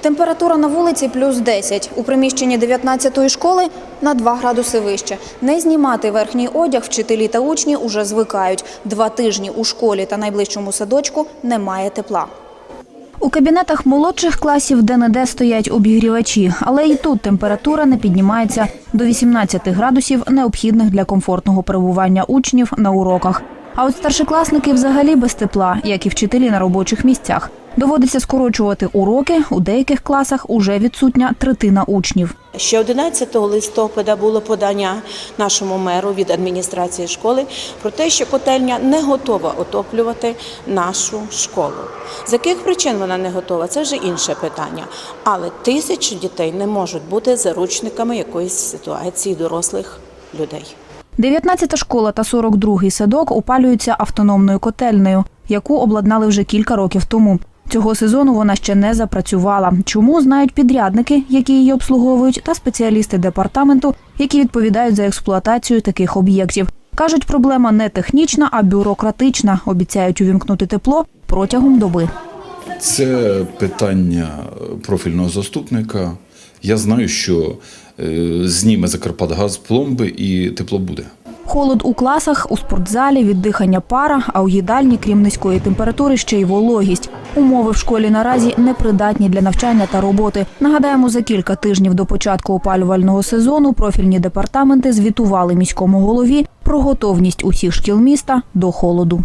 Температура на вулиці плюс 10. У приміщенні 19-ї школи на 2 градуси вище. Не знімати верхній одяг вчителі та учні уже звикають. Два тижні у школі та найближчому садочку немає тепла. У кабінетах молодших класів де-не-де стоять обігрівачі, але і тут температура не піднімається до 18 градусів, необхідних для комфортного перебування учнів на уроках. А от старшокласники взагалі без тепла, як і вчителі на робочих місцях. Доводиться скорочувати уроки. У деяких класах уже відсутня третина учнів. Ще 11 листопада було подання нашому меру від адміністрації школи про те, що котельня не готова отоплювати нашу школу. З яких причин вона не готова, це вже інше питання. Але тисячі дітей не можуть бути заручниками якоїсь ситуації дорослих людей. 19-та школа та 42-й садок опалюються автономною котельнею, яку обладнали вже кілька років тому. Цього сезону вона ще не запрацювала. Чому знають підрядники, які її обслуговують, та спеціалісти департаменту, які відповідають за експлуатацію таких об'єктів. Кажуть, проблема не технічна, а бюрократична. Обіцяють увімкнути тепло протягом доби. Це питання профільного заступника. Я знаю, що е, зніме Закарпатгаз пломби і тепло буде. Холод у класах, у спортзалі, віддихання пара, а у їдальні, крім низької температури, ще й вологість. Умови в школі наразі непридатні для навчання та роботи. Нагадаємо, за кілька тижнів до початку опалювального сезону профільні департаменти звітували міському голові про готовність усіх шкіл міста до холоду.